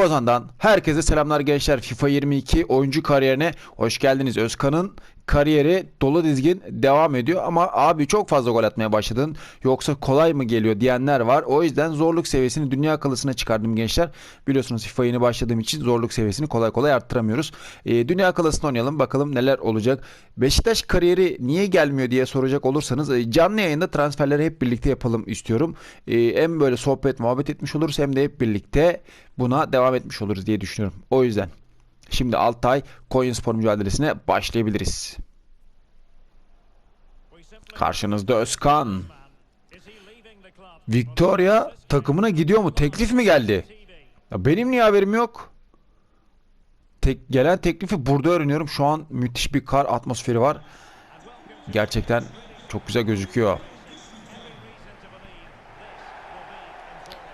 Bozan'dan herkese selamlar gençler. FIFA 22 oyuncu kariyerine hoş geldiniz. Özkan'ın kariyeri dolu dizgin devam ediyor ama abi çok fazla gol atmaya başladın yoksa kolay mı geliyor diyenler var. O yüzden zorluk seviyesini dünya akıllısına çıkardım gençler. Biliyorsunuz FIFA yeni başladığım için zorluk seviyesini kolay kolay arttıramıyoruz. Ee, dünya akıllısını oynayalım bakalım neler olacak. Beşiktaş kariyeri niye gelmiyor diye soracak olursanız e, canlı yayında transferleri hep birlikte yapalım istiyorum. Ee, hem böyle sohbet muhabbet etmiş oluruz hem de hep birlikte buna devam etmiş oluruz diye düşünüyorum. O yüzden şimdi Altay Konyaspor mücadelesine başlayabiliriz. Karşınızda Özkan. Victoria takımına gidiyor mu? Teklif mi geldi? Ya benim niye haberim yok? Tek, gelen teklifi burada öğreniyorum. Şu an müthiş bir kar atmosferi var. Gerçekten çok güzel gözüküyor.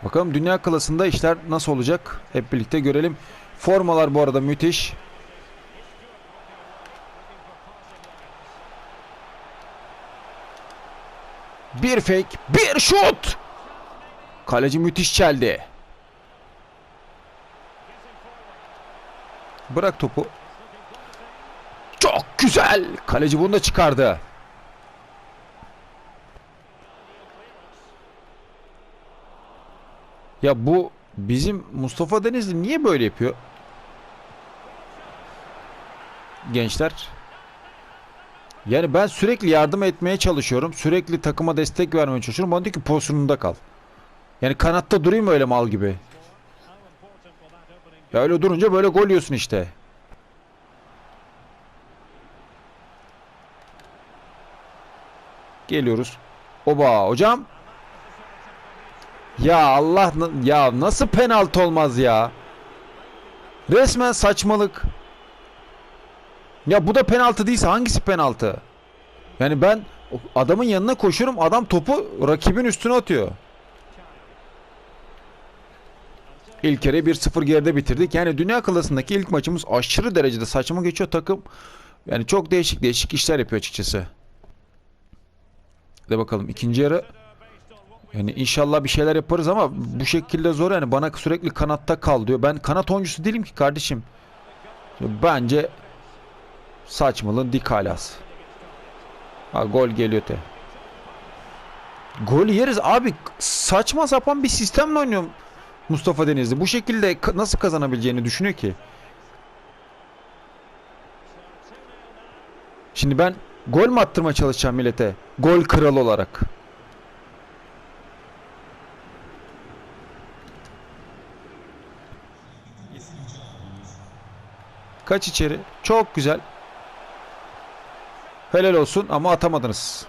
Bakalım dünya klasında işler nasıl olacak? Hep birlikte görelim. Formalar bu arada müthiş. Bir fake, bir şut. Kaleci müthiş çeldi. Bırak topu. Çok güzel. Kaleci bunu da çıkardı. Ya bu bizim Mustafa Denizli niye böyle yapıyor? Gençler. Yani ben sürekli yardım etmeye çalışıyorum. Sürekli takıma destek vermeye çalışıyorum. Bana diyor ki pozisyonunda kal. Yani kanatta durayım öyle mal gibi. Ya öyle durunca böyle gol yiyorsun işte. Geliyoruz. Oba hocam. Ya Allah ya nasıl penaltı olmaz ya? Resmen saçmalık. Ya bu da penaltı değilse hangisi penaltı? Yani ben adamın yanına koşuyorum adam topu rakibin üstüne atıyor. İlk kere 1-0 geride bitirdik. Yani dünya klasındaki ilk maçımız aşırı derecede saçma geçiyor takım. Yani çok değişik değişik işler yapıyor açıkçası. De bakalım ikinci yarı yani inşallah bir şeyler yaparız ama bu şekilde zor yani bana sürekli kanatta kal diyor. Ben kanat oyuncusu değilim ki kardeşim. Bence saçmalığın dik alası. Ha, gol geliyor te. Gol yeriz abi. Saçma sapan bir sistemle oynuyor Mustafa Denizli. Bu şekilde nasıl kazanabileceğini düşünüyor ki? Şimdi ben gol mü attırmaya çalışacağım millete? Gol kralı olarak. Kaç içeri? Çok güzel. Helal olsun ama atamadınız.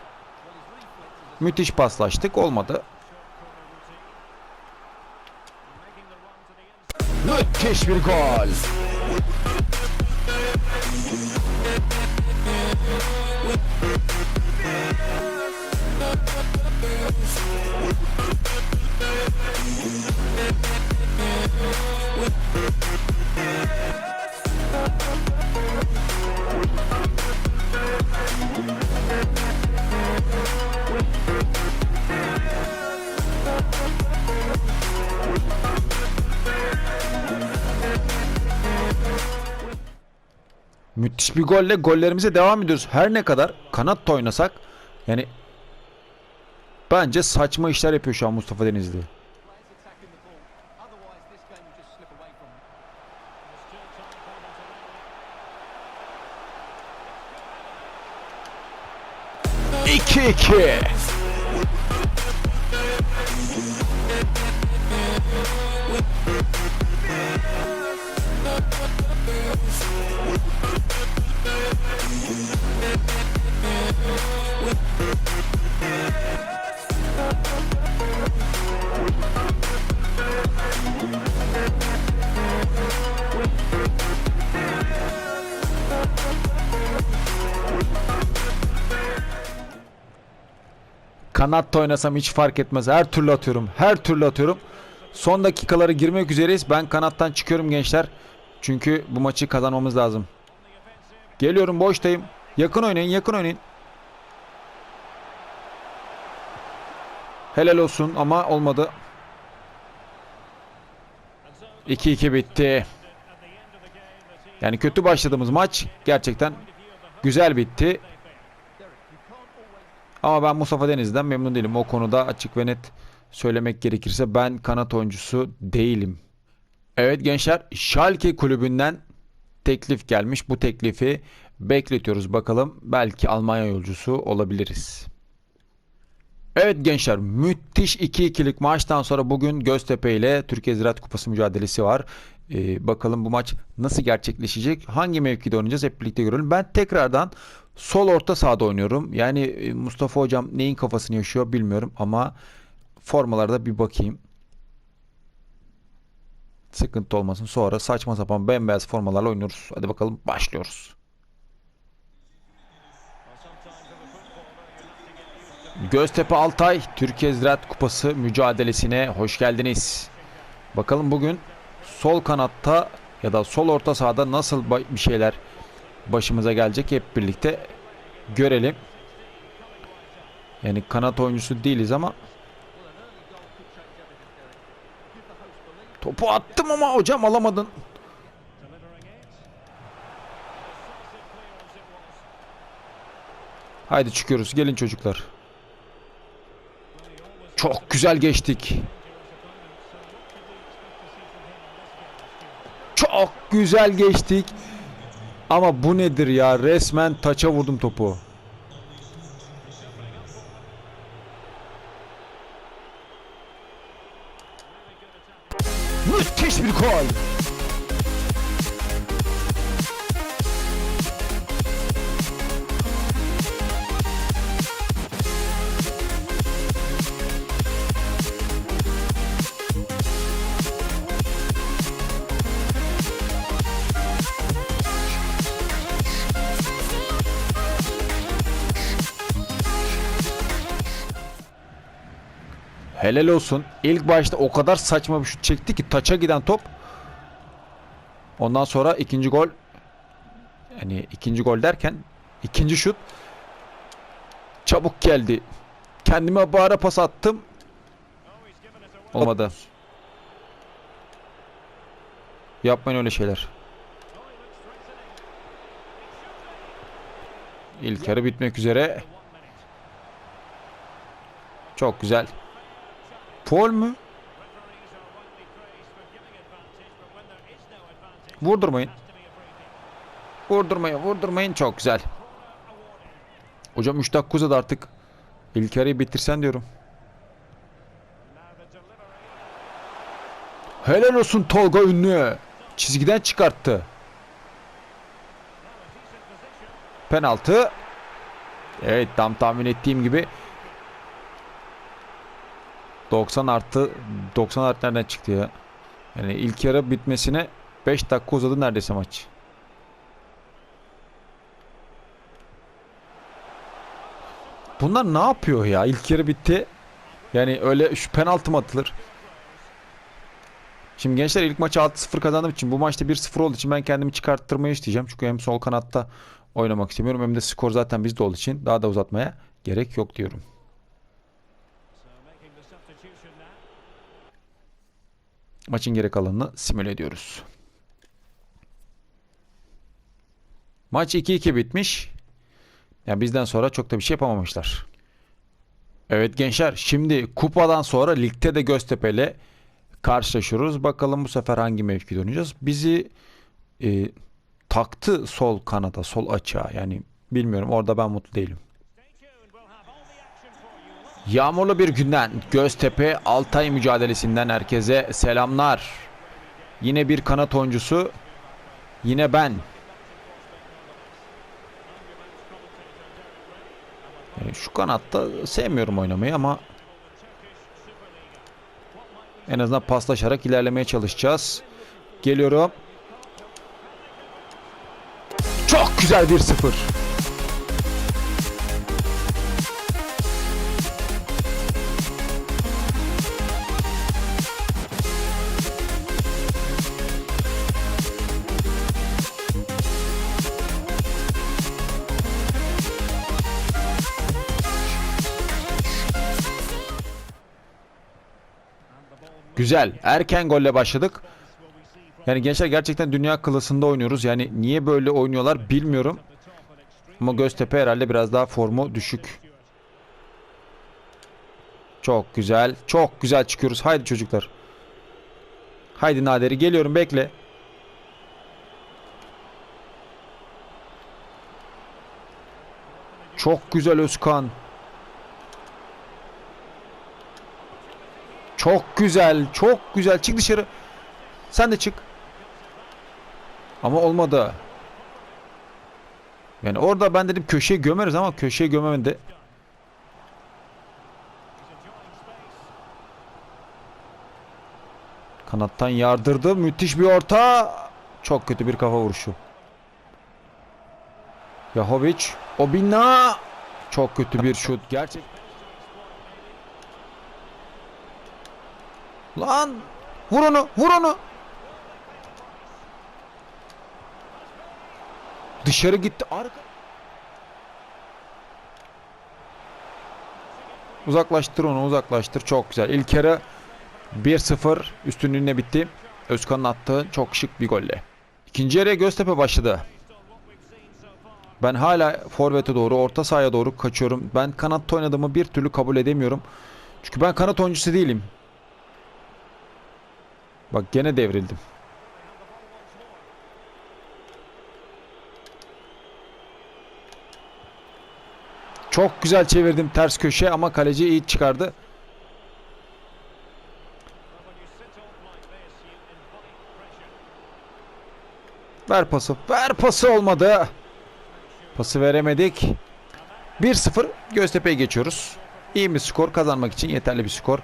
Müthiş paslaştık. Olmadı. Müthiş bir gol. Bir golle gollerimize devam ediyoruz. Her ne kadar kanat da oynasak yani bence saçma işler yapıyor şu an Mustafa Denizli. attacking the Kanatta oynasam hiç fark etmez. Her türlü atıyorum. Her türlü atıyorum. Son dakikaları girmek üzereyiz. Ben kanattan çıkıyorum gençler. Çünkü bu maçı kazanmamız lazım. Geliyorum boştayım. Yakın oynayın yakın oynayın. Helal olsun ama olmadı. 2-2 bitti. Yani kötü başladığımız maç gerçekten güzel bitti. Ama ben Mustafa Deniz'den memnun değilim. O konuda açık ve net söylemek gerekirse ben kanat oyuncusu değilim. Evet gençler Schalke kulübünden teklif gelmiş. Bu teklifi bekletiyoruz bakalım. Belki Almanya yolcusu olabiliriz. Evet gençler müthiş 2-2'lik maçtan sonra bugün Göztepe ile Türkiye Ziraat Kupası mücadelesi var. Ee, bakalım bu maç nasıl gerçekleşecek? Hangi mevkide oynayacağız? Hep birlikte görelim. Ben tekrardan sol orta sahada oynuyorum. Yani e, Mustafa hocam neyin kafasını yaşıyor bilmiyorum ama formalarda bir bakayım. Sıkıntı olmasın. Sonra saçma sapan bembeyaz formalarla oynuyoruz. Hadi bakalım başlıyoruz. Göztepe Altay Türkiye Ziraat Kupası mücadelesine hoş geldiniz. Bakalım bugün sol kanatta ya da sol orta sahada nasıl bir şeyler başımıza gelecek hep birlikte görelim. Yani kanat oyuncusu değiliz ama topu attım ama hocam alamadın. Haydi çıkıyoruz. Gelin çocuklar. Çok güzel geçtik. Çok güzel geçtik. Ama bu nedir ya? Resmen taça vurdum topu. Helal olsun. İlk başta o kadar saçma bir şut çekti ki taça giden top. Ondan sonra ikinci gol yani ikinci gol derken ikinci şut çabuk geldi. Kendime bağıra pas attım. Olmadı. Yapmayın öyle şeyler. İlk yarı bitmek üzere. Çok güzel. Foul mü? Vurdurmayın. Vurdurmayın, vurdurmayın. Çok güzel. Hocam 3 dakika uzadı artık. İlk yarıyı bitirsen diyorum. Helal olsun Tolga Ünlü. Çizgiden çıkarttı. Penaltı. Evet tam tahmin ettiğim gibi 90 artı 90 artı nereden çıktı ya? Yani ilk yarı bitmesine 5 dakika uzadı neredeyse maç. Bunlar ne yapıyor ya? İlk yarı bitti. Yani öyle şu penaltı mı atılır? Şimdi gençler ilk maçı 6-0 kazandığım için bu maçta 1-0 olduğu için ben kendimi çıkarttırmayı isteyeceğim. Çünkü hem sol kanatta oynamak istemiyorum hem de skor zaten bizde olduğu için daha da uzatmaya gerek yok diyorum. Maçın geri kalanını simüle ediyoruz. Maç 2-2 bitmiş. Yani bizden sonra çok da bir şey yapamamışlar. Evet gençler şimdi kupadan sonra ligde de Göztepe ile karşılaşıyoruz. Bakalım bu sefer hangi mevkide oynayacağız. Bizi e, taktı sol kanada, sol açığa. Yani bilmiyorum orada ben mutlu değilim. Yağmurlu bir günden Göztepe Altay mücadelesinden herkese selamlar. Yine bir kanat oyuncusu. Yine ben. E, Şu kanatta sevmiyorum oynamayı ama en azından paslaşarak ilerlemeye çalışacağız. Geliyorum. Çok güzel 1-0. Güzel. Erken golle başladık. Yani gençler gerçekten dünya klasında oynuyoruz. Yani niye böyle oynuyorlar bilmiyorum. Ama Göztepe herhalde biraz daha formu düşük. Çok güzel. Çok güzel çıkıyoruz. Haydi çocuklar. Haydi Naderi geliyorum bekle. Çok güzel Özkan. Çok güzel. Çok güzel. Çık dışarı. Sen de çık. Ama olmadı. Yani orada ben dedim köşeye gömeriz ama köşeye gömemedi. Kanattan yardırdı. Müthiş bir orta. Çok kötü bir kafa vuruşu. Yahovic. Obina. Çok kötü bir şut. Gerçek. Lan. Vur onu. Vur onu. Dışarı gitti. Arka. Uzaklaştır onu uzaklaştır. Çok güzel. İlk yarı 1-0 üstünlüğüne bitti. Özkan'ın attığı çok şık bir golle. İkinci yarıya Göztepe başladı. Ben hala forvete doğru, orta sahaya doğru kaçıyorum. Ben kanatta oynadığımı bir türlü kabul edemiyorum. Çünkü ben kanat oyuncusu değilim. Bak gene devrildim. Çok güzel çevirdim ters köşe ama kaleci iyi çıkardı. Ver pası. Ver pası olmadı. Pası veremedik. 1-0 Göztepe'ye geçiyoruz. İyi bir skor kazanmak için yeterli bir skor.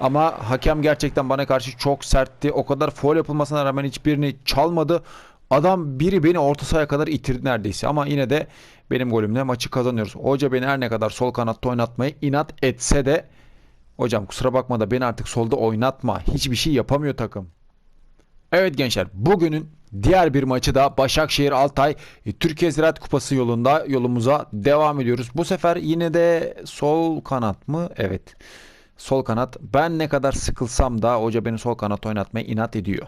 Ama hakem gerçekten bana karşı çok sertti. O kadar foul yapılmasına rağmen hiçbirini çalmadı. Adam biri beni orta sahaya kadar itirdi neredeyse. Ama yine de benim golümle maçı kazanıyoruz. Hoca beni her ne kadar sol kanatta oynatmayı inat etse de hocam kusura bakma da beni artık solda oynatma. Hiçbir şey yapamıyor takım. Evet gençler bugünün diğer bir maçı da Başakşehir Altay e, Türkiye Ziraat Kupası yolunda yolumuza devam ediyoruz. Bu sefer yine de sol kanat mı? Evet. Sol kanat. Ben ne kadar sıkılsam da hoca beni sol kanat oynatmaya inat ediyor.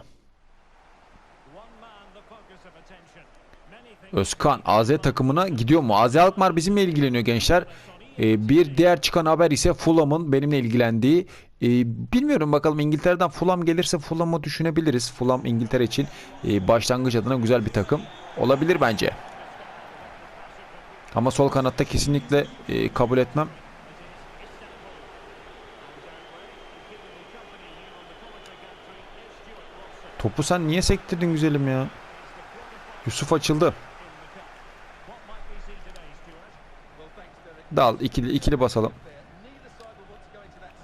Özkan AZ takımına gidiyor mu? AZ Alkmaar bizimle ilgileniyor gençler. Ee, bir diğer çıkan haber ise Fulham'ın benimle ilgilendiği. Ee, bilmiyorum bakalım İngiltere'den Fulham gelirse Fulham'ı düşünebiliriz. Fulham İngiltere için e, başlangıç adına güzel bir takım. Olabilir bence. Ama sol kanatta kesinlikle e, kabul etmem. Topu sen niye sektirdin güzelim ya? Yusuf açıldı. Dal ikili ikili basalım.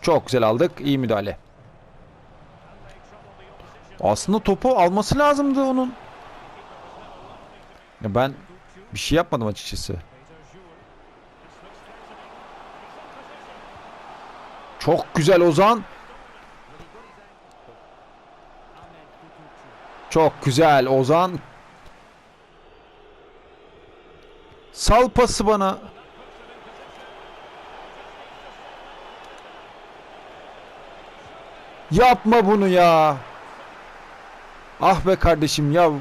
Çok güzel aldık. İyi müdahale. Aslında topu alması lazımdı onun. Ya ben bir şey yapmadım açıkçası. Çok güzel Ozan. Çok güzel Ozan. Sal pası bana. Yapma bunu ya. Ah be kardeşim ya.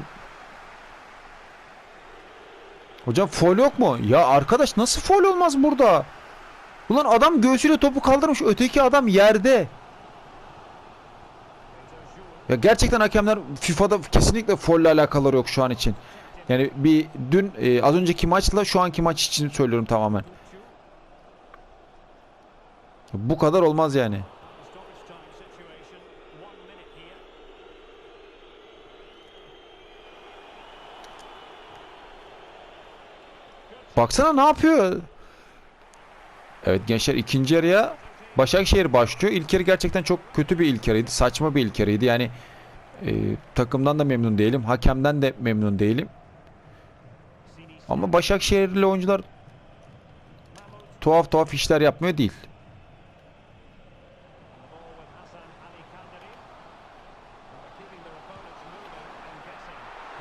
Hocam foul yok mu? Ya arkadaş nasıl foul olmaz burada? Ulan adam göğsüyle topu kaldırmış. Öteki adam yerde. Ya gerçekten hakemler FIFA'da kesinlikle folle alakaları yok şu an için. Yani bir dün e, az önceki maçla şu anki maç için söylüyorum tamamen. Bu kadar olmaz yani. Baksana ne yapıyor? Evet gençler ikinci yarıya Başakşehir başlıyor. İlk gerçekten çok kötü bir ilk. Saçma bir ilk. Yani e, takımdan da memnun değilim. Hakemden de memnun değilim. Ama Başakşehirli oyuncular tuhaf tuhaf işler yapmıyor değil.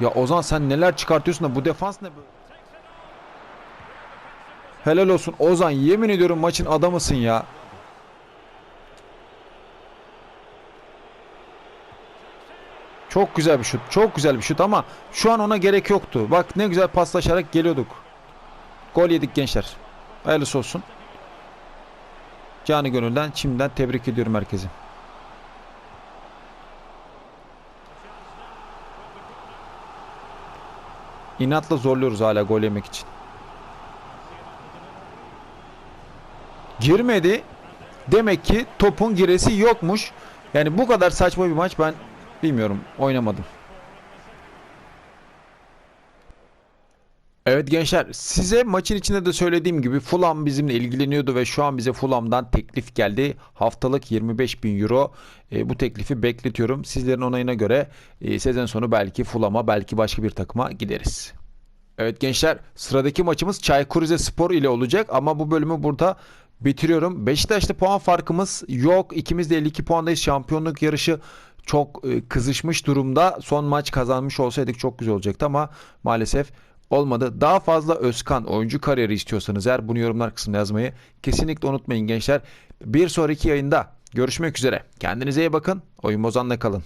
Ya Ozan sen neler çıkartıyorsun da bu defans ne böyle? Helal olsun Ozan yemin ediyorum maçın adamısın ya. Çok güzel bir şut. Çok güzel bir şut ama şu an ona gerek yoktu. Bak ne güzel paslaşarak geliyorduk. Gol yedik gençler. Hayırlısı olsun. Canı gönülden şimdiden tebrik ediyorum herkesi. İnatla zorluyoruz hala gol yemek için. Girmedi. Demek ki topun giresi yokmuş. Yani bu kadar saçma bir maç ben bilmiyorum oynamadım. Evet gençler size maçın içinde de söylediğim gibi Fulham bizimle ilgileniyordu ve şu an bize Fulham'dan teklif geldi. Haftalık 25 bin euro E, bu teklifi bekletiyorum. Sizlerin onayına göre e, sezon sonu belki Fulham'a belki başka bir takıma gideriz. Evet gençler sıradaki maçımız Çaykur Rizespor ile olacak ama bu bölümü burada bitiriyorum. Beşiktaş'ta puan farkımız yok. İkimiz de 52 puandayız. Şampiyonluk yarışı çok e, kızışmış durumda. Son maç kazanmış olsaydık çok güzel olacaktı ama maalesef olmadı. Daha fazla Özkan oyuncu kariyeri istiyorsanız eğer bunu yorumlar kısmına yazmayı kesinlikle unutmayın gençler. Bir sonraki yayında görüşmek üzere. Kendinize iyi bakın. Oyun bozanla kalın.